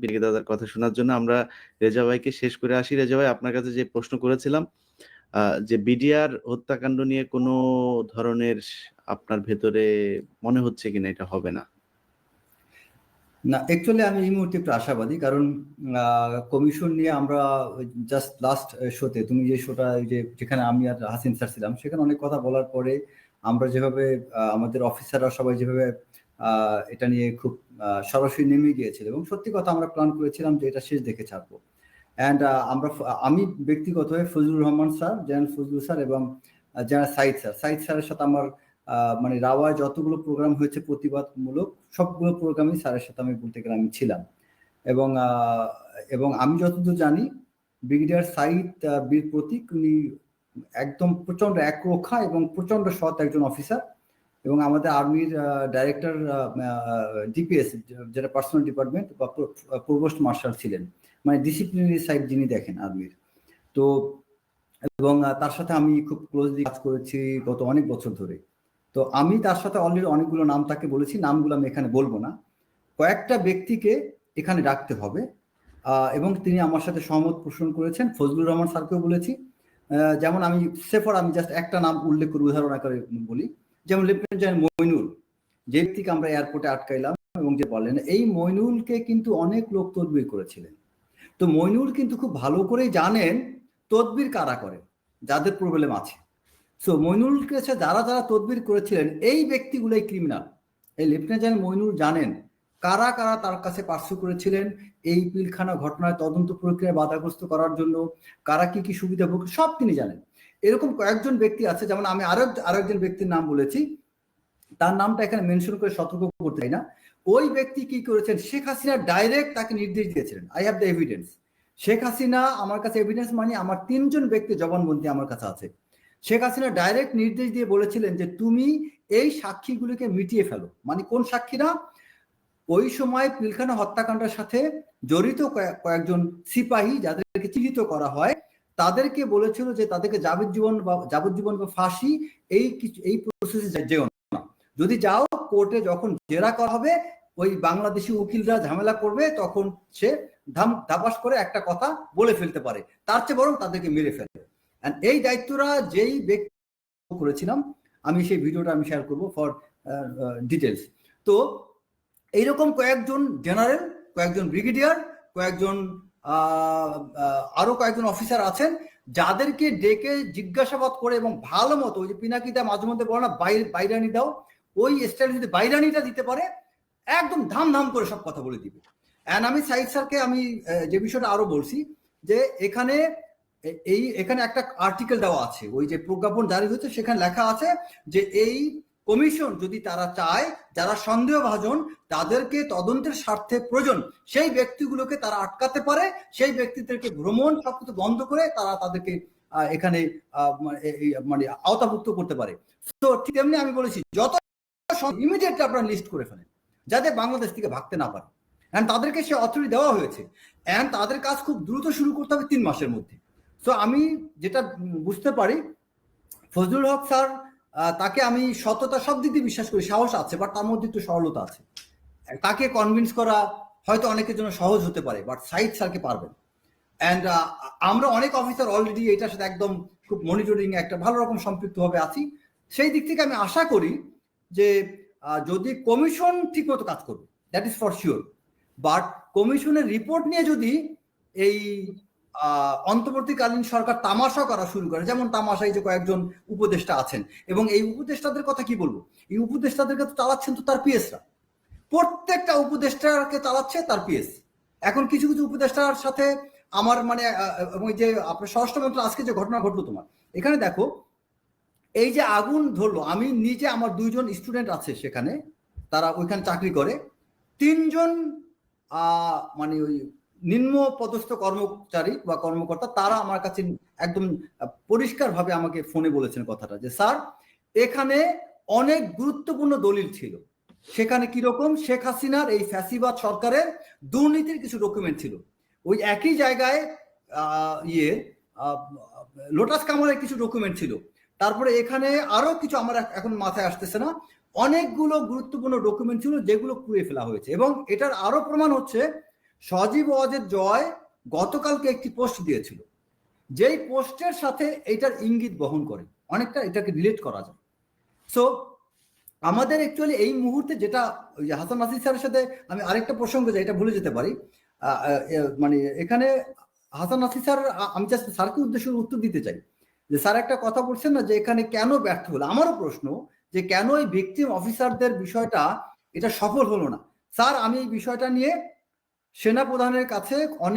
বিরিকে দাদার কথা শোনার জন্য আমরা রেজা ভাইকে শেষ করে আসি। রেজা ভাই, আপনার কাছে যে প্রশ্ন করেছিলাম যে বিডিআর হত্যাকাণ্ড নিয়ে কোনো ধরনের আপনার ভেতরে মনে হচ্ছে কিনা এটা হবে না? না অ্যাকচুয়ালি আমি এই মুহূর্তে একটু আশাবাদী, কারণ কমিশন নিয়ে আমরা জাস্ট লাস্ট শোতে তুমি যে শোটা যে যেখানে আমি আর হাসিন স্যার ছিলাম, সেখানে অনেক কথা বলার পরে আমরা যেভাবে আমাদের অফিসাররা সবাই যেভাবে এটা নিয়ে খুব সরাসরি নেমে গিয়েছিল এবং সত্যি কথা আমরা প্ল্যান করেছিলাম যে এটা শেষ দেখে ছাড়বো। অ্যান্ড আমরা আমি ব্যক্তিগতভাবে Fazlur Rahman sir, general Fazlur sir এবং জেনারেল সাইদ স্যার। সাইদ স্যারের সাথে আমার মানে রাওয়ায় যতগুলো প্রোগ্রাম হয়েছে প্রতিবাদমূলক, সবগুলো প্রোগ্রামই স্যারের সাথে আমি বলতে গেলে আমি ছিলাম। এবং এবং আমি যতদূর জানি, ব্রিগেডিয়ার সাইদ বীর প্রতীক, উনি একদম প্রচণ্ড একরক্ষা এবং প্রচণ্ড সৎ একজন অফিসার এবং আমাদের আর্মির ডাইরেক্টর ডিপিএস যেটা পার্সোনাল ডিপার্টমেন্ট বা প্রভোস্ট মার্শাল ছিলেন। মানে ডিসিপ্লিনারি সাইড যিনি দেখেন আর্মির। তো, এবং তার সাথে আমি খুব ক্লোজলি কাজ করেছি গত অনেক বছর ধরে। তো আমি তার সাথে অলরেডি অনেকগুলো নাম তাকে বলেছি, নামগুলো আমি এখানে বলব না। কয়েকটা ব্যক্তিকে এখানে রাখতে হবে। এবং তিনি আমার সাথে সহমত পোষণ করেছেন। ফজলুর রহমান স্যারকেও বলেছি। যেমন আমি সেফর, আমি জাস্ট একটা নাম উল্লেখ করে, উদাহরণ আকারে বলি। যেমন লেফটেন্যান্ট জেনারেল মইনুল যে ব্যক্তিকে আমরা এয়ারপোর্টে আটকাইলাম এবং যে বলেন এই মইনুলকে কিন্তু অনেক লোক তদবির করেছিলেন। তো মইনুল কিন্তু খুব ভালো করেই জানেন তদবির কারা করে, যাদের প্রবলেম আছে। সো মইনুল কাছে যারা যারা তদবির করেছিলেন, এই ব্যক্তিগুলোই ক্রিমিনাল এই লেফটেন্যান্ট জেনারেল মইনুল জানেন কারা কারা তার কাছে পার্শ্ব করেছিলেন, এই পিলখানা ঘটনায় তদন্ত প্রক্রিয়ায় বাধাগ্রস্ত করার জন্য কারা কি কি সুবিধা ভোগ সব তিনি জানেন। এরকম কয়েকজন ব্যক্তি আছে, যেমন আমি আরও আরেকজন ব্যক্তির নাম বলেছি। তার নামটা এখানে মেনশন করে সতর্ক করতে চাই না। ওই ব্যক্তি কি করেছেন? শেখ হাসিনা ডাইরেক্ট তাকে নির্দেশ দিয়েছিলেন। I have the evidence Sheikh Hasina আমার কাছে এভিডেন্স মানে আমার তিনজন ব্যক্তি জবানবন্দি আমার কাছে আছে। শেখ হাসিনা ডাইরেক্ট নির্দেশ দিয়ে বলেছিলেন যে, তুমি এই সাক্ষীগুলিকে মিটিয়ে ফেলো। মানে কোন সাক্ষীরা? ওই সময় পিলখানা হত্যাকাণ্ডের সাথে জড়িত কয়েক- কয়েকজন সিপাহী যাদেরকে চিহ্নিত করা হয় তাদেরকে বলেছিল যে তাদেরকে যাবজ্জীবন বা যাবজ্জীবন বা ফাঁসি এই কিছু, এই প্রসেসে যেও না। যদি যাও কোর্টে যখন জেরা করা হবে, ওই বাংলাদেশি উকিলরা ঝামেলা করবে, তখন সে ধাম, ধাপাস করে একটা কথা বলে ফেলতে পারে। তার চেয়ে বরং তাদেরকে মেরে ফেলে। And এই দায়িত্বটা যেই ব্যক্তি করেছিলাম, আমি সেই ভিডিওটা আমি শেয়ার করব ফর ডিটেলস তো, এইরকম কয়েকজন জেনারেল কয়েকজন ব্রিগেডিয়ার কয়েকজন আরও কয়েকজন অফিসার আছেন যাদেরকে ডেকে জিজ্ঞাসাবাদ করে এবং ভালো মতো ওই যে পিনাকিটা মাঝে মধ্যে বলো না, বাই- বাইরানি দাও, ওই স্টাইলে যদি বাইরানিটা দিতে পারে, একদম ধাম ধাম করে সব কথা বলে দিবে। অ্যান্ড আমি সাইদ স্যারকে আমি যে বিষয়টা আরও বলছি, যে এখানে এই, এখানে একটা আর্টিকেল দেওয়া আছে, ওই যে প্রজ্ঞাপন জারি হয়েছে, সেখানে লেখা আছে যে এই কমিশন যদি তারা চায়, যারা সন্দেহভাজন, তাদেরকে তদন্তের স্বার্থে প্রয়োজন। সেই ব্যক্তিগুলোকে তারা আটকাতে পারে, সেই ব্যক্তিদেরকে ভ্রমণ সবকিছু বন্ধ করে তারা তাদেরকে এখানে মানে আওতাভুক্ত করতে পারে। তো ঠিক তেমনি আমি বলেছি, যত ইমিডিয়েটলি আপনারা লিস্ট করে ফেলেন, যাতে বাংলাদেশ থেকে ভাগতে না পারে। অ্যান্ড তাদেরকে সে অথরিটি দেওয়া হয়েছে। অ্যান্ড তাদের কাজ খুব দ্রুত শুরু করতে হবে তিন মাসের মধ্যে। সো আমি যেটা বুঝতে পারি, ফজলুল হক স্যার তাকে আমি সততা সব দিক দিয়ে বিশ্বাস করি, সাহস আছে বাট তার মধ্যে একটু সরলতা আছে। তাকে কনভিন্স করা হয়তো অনেকের জন্য সহজ হতে পারে বাট সাইদ স্যারকে পারবেন। অ্যান্ড আমরা অনেক অফিসার অলরেডি এটার সাথে একদম খুব মনিটরিং একটা ভালো রকম সম্পৃক্ত ভাবে আছি। সেই দিক থেকে আমি আশা করি যে যদি কমিশন ঠিকমতো কাজ করবে that is for sure but কমিশনের রিপোর্ট নিয়ে যদি এই অন্তর্বর্তীকালীন সরকার তামাশা করা শুরু করে, যেমন তামাশায় যে কয়েকজন উপদেষ্টা আছেন। এবং এই উপদেষ্টাদের কথা কি বলব? এই উপদেষ্টাদেরকে তো চালাচ্ছেন তো তার পিএসরা। প্রত্যেকটা উপদেষ্টাকে চালাচ্ছে তার পিএস। এখন কিছু কিছু উপদেষ্টার সাথে আমার মানে ওই যে আপনার স্বরাষ্ট্র মন্ত্রী আজকে যে ঘটনা ঘটলো তোমার। এখানে দেখো, এই যে আগুন ধরলো, আমি নিজে আমার দুইজন স্টুডেন্ট আছে সেখানে, তারা ওইখানে চাকরি করে। তিনজন মানে ওই নিম্ন পদস্থ কর্মচারী বা কর্মকর্তা, তারা আমার কাছে একদম পরিষ্কার ভাবে আমাকে ফোনে বলেছেন কথাটা যে, স্যার, এখানে অনেক গুরুত্বপূর্ণ দলিল ছিল। সেখানে কীরকম শেখ হাসিনার এই ফ্যাসিবাদ সরকারের দুর্নীতির কিছু ডকুমেন্ট ছিল। ওই একই জায়গায় ইয়ে লোটাস কামালের কিছু ডকুমেন্ট ছিল। তারপরে এখানে আরও কিছু আমার এখন মাথায় আসতেছে না। অনেকগুলো গুরুত্বপূর্ণ ডকুমেন্ট ছিল যেগুলো পুড়িয়ে ফেলা হয়েছে এবং এটার আরও প্রমাণ হচ্ছে সজীব ওয়াজের জয় গতকালকে একটি পোস্ট দিয়েছিল। যেই পোস্টের সাথে এইটার ইঙ্গিত বহন করে, অনেকটা এটাকে রিলেট করা যায়। সো আমাদের অ্যাকচুয়ালি এই মুহূর্তে যেটা হাসান নাসির স্যারের সাথে আমি আরেকটা প্রসঙ্গ যাই, এটা ভুলে যেতে পারি। মানে এখানে হাসান নাসির স্যার আমি জাস্ট স্যারকে উদ্দেশ্যে উত্তর দিতে চাই। যে স্যার একটা কথা বলছেন না যে এখানে কেন ব্যর্থ হলো? আমারও প্রশ্ন যে কেন এই ভিকটিম অফিসারদের বিষয়টা এটা সফল হলো না? স্যার, আমি এই বিষয়টা নিয়ে সেনা প্রধানের কাছে অনেক